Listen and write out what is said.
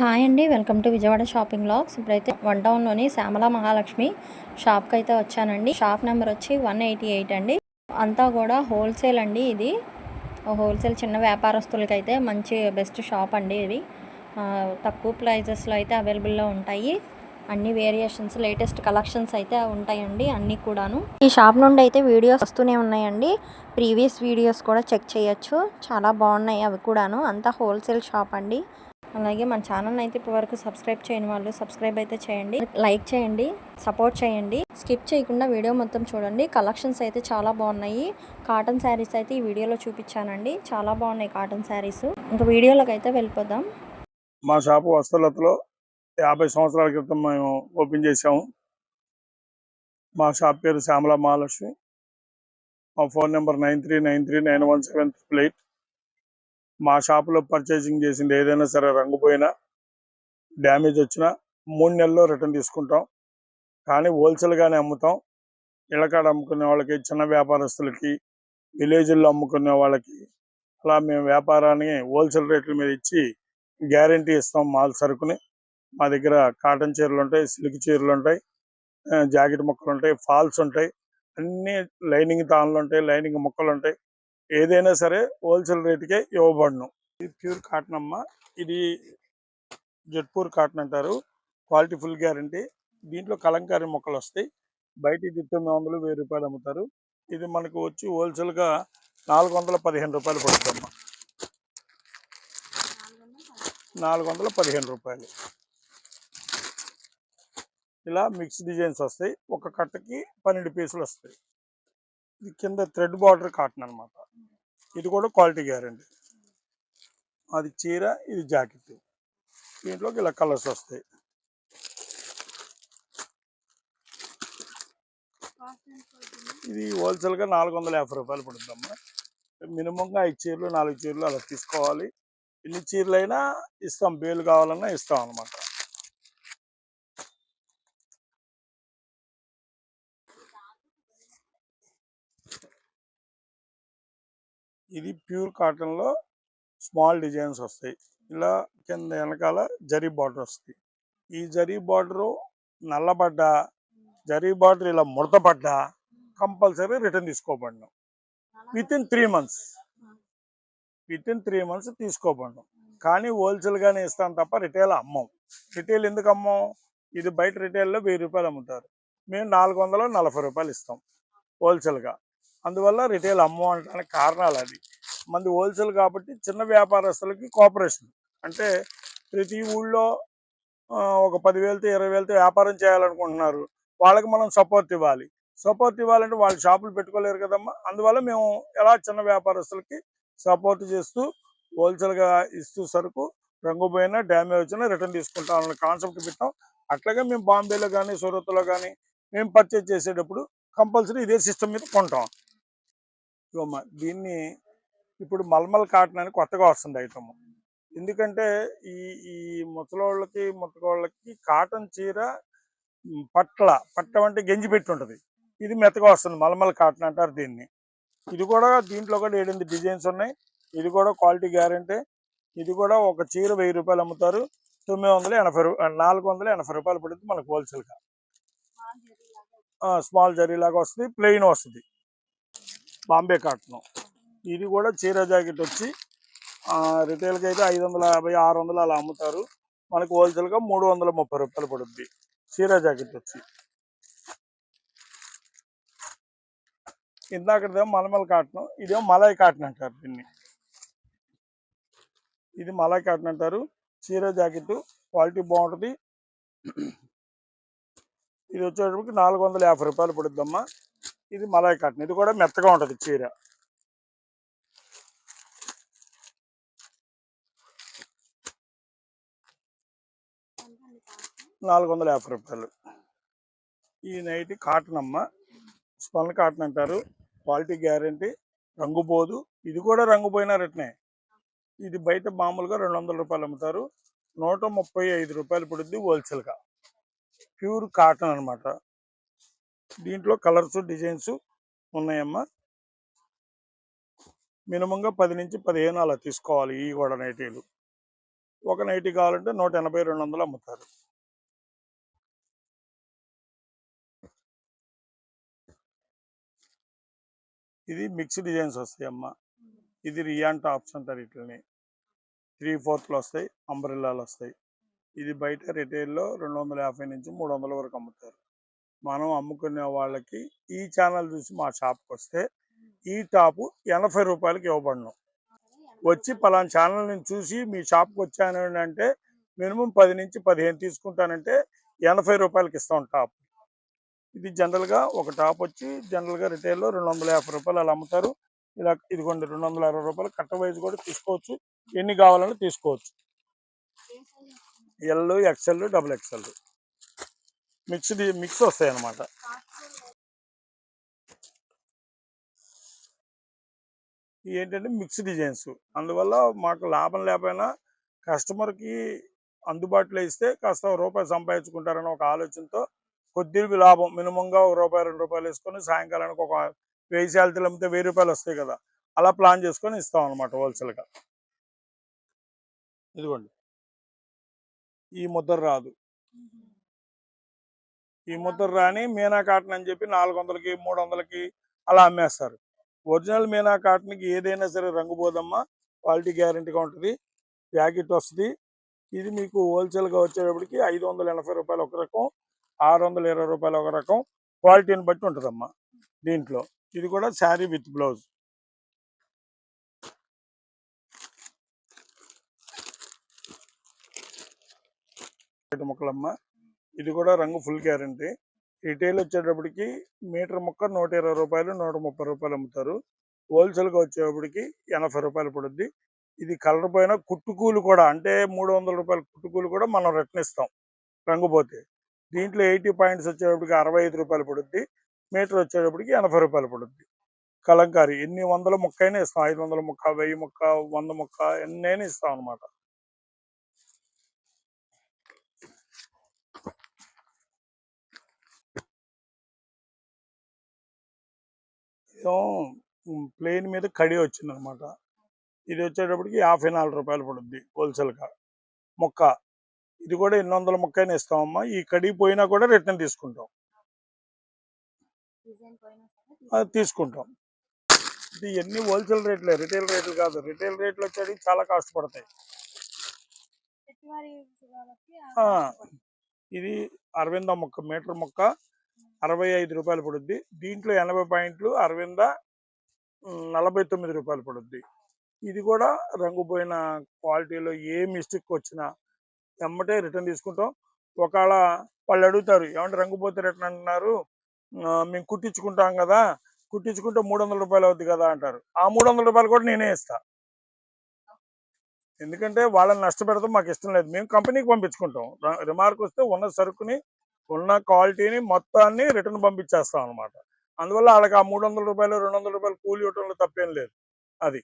Hi అండి welcome to Vijayawada shopping vlogs. ఇప్పుడైతే one టౌన్లోని శ్యామల మహాలక్ష్మి షాప్కి అయితే వచ్చానండి. షాప్ నెంబర్ వచ్చి వన్ ఎయిటీ ఎయిట్ అండి. అంతా కూడా హోల్సేల్ అండి ఇది. హోల్సేల్ చిన్న వ్యాపారస్తులకి అయితే మంచి బెస్ట్ షాప్ అండి ఇది. తక్కువ ప్రైజెస్లో అయితే అవైలబుల్లో ఉంటాయి. అన్ని వేరియేషన్స్ లేటెస్ట్ కలెక్షన్స్ అయితే ఉంటాయండి అన్నీ కూడాను. ఈ షాప్ నుండి అయితే వీడియోస్ వస్తూనే ఉన్నాయండి. ప్రీవియస్ వీడియోస్ కూడా చెక్ చేయొచ్చు. చాలా బాగున్నాయి అవి కూడాను. అంతా హోల్సేల్ షాప్ అండి. అలాగే మన ఛానల్ అయితే ఇప్పటివరకు సబ్స్క్రైబ్ చేయని వాళ్ళు సబ్స్క్రైబ్ అయితే చేయండి. లైక్ చేయండి సపోర్ట్ చేయండి. స్కిప్ చేయకుండా వీడియో మొత్తం చూడండి. కలెక్షన్స్ అయితే చాలా బాగున్నాయి. కాటన్ శారీస్ అయితే ఈ వీడియోలో చూపించానండి. చాలా బాగున్నాయి కాటన్ శారీస్. ఇంకా వీడియోలోకి అయితే వెళ్ళిపోదాం. మా షాపు వస్తలతలో యాభై సంవత్సరాల క్రితం మేము ఓపెన్ చేసాము మా షాప్ పేరు శ్యామల మహాలక్ష్మి. మా phone number nine three nine three nine one seven triple eight. మా షాపులో పర్చేసింగ్ చేసింది ఏదైనా సరే రంగు పోయినా డ్యామేజ్ వచ్చినా మూడు నెలల్లో రిటర్న్ తీసుకుంటాం. కానీ హోల్సేల్గానే అమ్ముతాం. ఇళ్ళకాడ అమ్ముకునే వాళ్ళకి చిన్న వ్యాపారస్తులకి విలేజ్ల్లో అమ్ముకునే వాళ్ళకి అలా మేము వ్యాపారాన్ని హోల్సేల్ రేట్ల మీద ఇచ్చి గ్యారంటీ ఇస్తాం మాల్ సరుకుని. మా దగ్గర కాటన్ చీరలు ఉంటాయి సిల్క్ చీరలు ఉంటాయి జాకెట్ ముక్కలు ఉంటాయి ఫాల్స్ ఉంటాయి అన్ని లైనింగ్ తాన్లు ఉంటాయి లైనింగ్ ముక్కలు ఉంటాయి. ఏదైనా సరే హోల్సేల్ రేటుకే ఇవ్వబడును. ఇది ప్యూర్ కాటన్ అమ్మ. ఇది జట్పూర్ కాటన్ అంటారు. Quality full guarantee. దీంట్లో కలంకారీ మొక్కలు వస్తాయి. బయట ఇది తొమ్మిది వందలు వెయ్యి రూపాయలు అమ్ముతారు. ఇది మనకు వచ్చి హోల్సేల్గా నాలుగు వందల పదిహేను రూపాయలు పడుతుందమ్మ. నాలుగు వందల పదిహేను రూపాయలు. ఇలా మిక్స్ డిజైన్స్ వస్తాయి. ఒక కట్టకి పన్నెండు పీసులు వస్తాయి. ఇది కింద థ్రెడ్ బార్డర్ కాటన్ అనమాట ఇది కూడా క్వాలిటీ గ్యారంటీ. అది చీర ఇది జాకెట్. దీంట్లోకి ఇలా కలర్స్ వస్తాయి. ఇది హోల్సేల్గా నాలుగు వందల యాభై రూపాయలు పడుతుందమ్మా మినిమంగా ఐదు చీరలు నాలుగు చీరలు అలా తీసుకోవాలి. ఎన్ని చీరలు అయినా ఇస్తాం బేలు కావాలన్నా ఇస్తాం అనమాట ఇది ప్యూర్ కాటన్లో స్మాల్ డిజైన్స్ వస్తాయి. ఇలా కింద వెనకాల జరీ బార్డర్ వస్తాయి. ఈ జరీ బార్డరు నల్లబడ్డ జరీ బార్డర్ ఇలా ముడతపడ్డ compulsory return తీసుకోబడ్డం within three months. Within three months తీసుకోబడ్డం కానీ హోల్సేల్గానే ఇస్తాం తప్ప రిటైల్ అమ్మం. రిటైల్ ఎందుకు అమ్మం? ఇది బయట రిటైల్లో వెయ్యి రూపాయలు అమ్ముతారు. మేము నాలుగు వందల నలభై రూపాయలు ఇస్తాం హోల్సేల్గా. అందువల్ల రిటైల్ అమ్మం కారణాలు అది మంది హోల్సేల్ కాబట్టి చిన్న వ్యాపారస్తులకి కోఆపరేషన్ అంటే ప్రతి ఊళ్ళో ఒక పదివేలతో ఇరవై వేలతో వ్యాపారం చేయాలనుకుంటున్నారు. వాళ్ళకి మనం సపోర్ట్ ఇవ్వాలి. సపోర్ట్ ఇవ్వాలంటే వాళ్ళు షాపులు పెట్టుకోలేరు కదమ్మా. అందువల్ల మేము ఎలా చిన్న వ్యాపారస్తులకి సపోర్ట్ చేస్తూ హోల్సేల్గా ఇస్తూ సరుకు రంగు పోయినా డ్యామేజ్ వచ్చినా రిటర్న్ తీసుకుంటాం అన్న కాన్సెప్ట్ పెట్టాం. అట్లాగే మేము బాంబేలో కానీ సూరత్లో కానీ మేము పర్చేజ్ చేసేటప్పుడు కంపల్సరీ ఇదే సిస్టమ్ మీద కొంటాం. ఇవ్వమ్మ దీన్ని ఇప్పుడు మల్మల్ కాటన్ అని కొత్తగా వస్తుంది ఐటమ్. ఎందుకంటే ఈ ఈ ముసలోళ్ళకి ముత్తకోళ్ళకి కాటన్ చీర పట్ల పట్ట అంటే గంజి పెట్టి ఉంటుంది ఇది మెత్తగా వస్తుంది మల్మల్ కాటన్ అంటారు దీన్ని. ఇది కూడా దీంట్లో కూడా ఏడెనిమిది డిజైన్స్ ఉన్నాయి. ఇది కూడా క్వాలిటీ గ్యారంటీ. ఇది కూడా ఒక చీర వెయ్యి రూపాయలు అమ్ముతారు. తొమ్మిది వందల ఎనభై నాలుగు వందల ఎనభై రూపాయలు పడుతుంది మనకు హోల్సేల్గా. స్మాల్ జరీ లాగా వస్తుంది ప్లెయిన్ వస్తుంది. బాంబే కాటన్. ఇది కూడా చీర జాకెట్ వచ్చి రిటైల్కి అయితే ఐదు వందల యాభై ఆరు వందలు అలా అమ్ముతారు. మనకు హోల్సేల్గా మూడు వందల ముప్పై రూపాయలు పడుద్ది చీర జాకెట్ వచ్చి. ఇందాకదేమో మలమల కాటన్ ఇదేమో మలాయ్ కాటన్ అంటారు దీన్ని. ఇది మలాయ్ కాటన్ అంటారు. చీర జాకెట్ క్వాలిటీ బాగుంటుంది. ఇది వచ్చేటప్పటికి నాలుగు వందల యాభై రూపాయలు పడుద్దమ్మా. ఇది మలాయ్ కాటన్. ఇది కూడా మెత్తగా ఉంటుంది చీర. నాలుగు వందల యాభై రూపాయలు. ఈ నైట్ కాటన్ అమ్మ. స్పన్ కాటన్ అంటారు. Quality guarantee. రంగు పోదు ఇది కూడా రంగు పోయినా రిటనే. ఇది బయట మామూలుగా రెండు వందల రూపాయలు అమ్ముతారు. నూట ముప్పై ఐదు రూపాయలు పడుద్ది హోల్సేల్గా. ప్యూర్ కాటన్ అనమాట దీంట్లో కలర్స్ డిజైన్స్ ఉన్నాయమ్మా. మినిమంగా పది నుంచి పదిహేను అలా తీసుకోవాలి ఈ కూడా నైటీలు. ఒక నైటీ కావాలంటే నూట ఎనభై రెండు వందలు అమ్ముతారు. ఇది మిక్స్ డిజైన్స్ వస్తాయి ఇది రియాంట్ ఆప్షన్ అంటారు వీటిని త్రీ ఫోర్త్లు వస్తాయి అంబ్రెల్లాలు వస్తాయి. ఇది బయట రిటైల్లో రెండు వందల యాభై నుంచి మూడు వందల వరకు అమ్ముతారు. మనం అమ్ముకునే వాళ్ళకి ఈ ఛానల్ చూసి మా షాప్కి వస్తే ఈ టాపు ఎనభై రూపాయలకి ఇవ్వబడను. వచ్చి పలానా ఛానల్ నేను చూసి మీ షాప్కి వచ్చాను అంటే మినిమం పది నుంచి పదిహేను తీసుకుంటానంటే ఎనభై రూపాయలకి ఇస్తాం టాప్. ఇది జనరల్గా ఒక టాప్ వచ్చి జనరల్గా రిటైల్లో రెండు వందల యాభై రూపాయలు అలా అమ్ముతారు. ఇలా ఇదిగోండి రెండు వందల అరవై రూపాయలు కట్ట వైజ్ కూడా తీసుకోవచ్చు. ఎన్ని కావాలన్నా తీసుకోవచ్చు. L XL double XL mix mix వస్తాయి అన్నమాట ఏంటంటే మిక్స్ డిజైన్స్. అందువల్ల మాకు లాభం లేకపోయినా కస్టమర్కి అందుబాటులో ఇస్తే కాస్త రూపాయి సంపాదించుకుంటారని ఒక ఆలోచనతో కొద్దిగా లాభం. మినిమంగా ఒక రూపాయి రెండు రూపాయలు వేసుకొని సాయంకాలానికి ఒక వెయ్యి శాలరీలు అమ్మితే వెయ్యి రూపాయలు వస్తాయి కదా! అలా ప్లాన్ చేసుకొని ఇస్తాం అనమాట హోల్సేల్గా. ఇదిగోండి. ఈ ముద్ర రాదు. ఈ ముద్ర రాని మీనా కాటన్ అని చెప్పి నాలుగు వందలకి మూడు వందలకి అలా అమ్మేస్తారు. ఒరిజినల్ మీనా కాటన్కి ఏదైనా సరే రంగు పోదమ్మా క్వాలిటీ గ్యారంటీగా ఉంటుంది. ప్యాకెట్ వస్తుంది. ఇది మీకు హోల్సేల్గా వచ్చేటప్పటికి ఐదు వందల ఎనభై రూపాయలు ఒక రకం ఆరు వందల ఇరవై రూపాయలు ఒక రకం క్వాలిటీని బట్టి ఉంటుందమ్మా దీంట్లో. ఇది కూడా శారీ విత్ బ్లౌజ్. ముక్కలమ్మ. ఇది కూడా రంగు ఫుల్ గ్యారంటీ. రిటైల్ వచ్చేటప్పటికి మీటర్ ముక్క నూట ఇరవై రూపాయలు నూట ముప్పై రూపాయలు అమ్ముతారు. హోల్సేల్గా వచ్చేటప్పటికి ఎనభై రూపాయలు పడుద్ది. ఇది కలర్ పైన కుట్టుకూలు కూడా అంటే మూడు వందల రూపాయల కుట్టుకూలు కూడా మనం రిటర్న్ ఇస్తాం రంగు పోతే. దీంట్లో ఎయిటీ పాయింట్స్ వచ్చేటప్పటికి అరవై ఐదు రూపాయలు పడుద్ది. మీటర్ వచ్చేటప్పటికి ఎనభై రూపాయలు పడుద్ది. కలంకారీ ఎన్ని వందల మొక్క అయినా ఇస్తాం. ఐదు వందల ముక్క వెయ్యి ముక్క వంద ముక్క ఎన్నైనా ఇస్తాం అనమాట ప్లేన్ మీద కడి వచ్చింది అనమాట ఇది వచ్చేటప్పటికి యాభై నాలుగు రూపాయలు పడుద్ది హోల్సేల్గా మొక్క. ఇది కూడా ఎన్ని వందల మొక్క అయినా ఇస్తామమ్మా. ఈ కడి పోయినా కూడా రిటర్న్ తీసుకుంటాం. తీసుకుంటాం. ఇది ఎన్ని హోల్సేల్ రేట్లే? రిటైల్ రేట్లు కాదు. రిటైల్ రేట్లు వచ్చేటివి చాలా కాస్ట్ పడతాయి. ఇది అరవింద మొక్క మీటర్ మొక్క అరవై ఐదు రూపాయలు పడుద్ది. దీంట్లో ఎనభై పాయింట్లు అరవింద నలభై తొమ్మిది రూపాయలు పడుద్ది. ఇది కూడా రంగుపోయిన క్వాలిటీలో ఏ మిస్టేక్ వచ్చినా వెంబటే రిటర్న్ తీసుకుంటాం. ఒకవేళ వాళ్ళు అడుగుతారు ఏమంటే రంగుపోతే రిటర్న్ అంటున్నారు? మేము కుట్టించుకుంటాం కదా కుట్టించుకుంటే మూడు వందల రూపాయలు అవుద్ది కదా అంటారు. ఆ మూడు వందల రూపాయలు కూడా నేనే ఇస్తా. ఎందుకంటే వాళ్ళని నష్టపెడతాం మాకు ఇష్టం లేదు. మేము కంపెనీకి పంపించుకుంటాం. ర- రిమార్క్ వస్తే ఉన్న సరుకుని ఉన్న క్వాలిటీని మొత్తాన్ని రిటర్న్ పంపించేస్తాం అనమాట అందువల్ల వాళ్ళకి ఆ మూడు వందల రూపాయలు రెండు వందల రూపాయలు కూలి ఇవ్వటంలో తప్పేం లేదు. అది.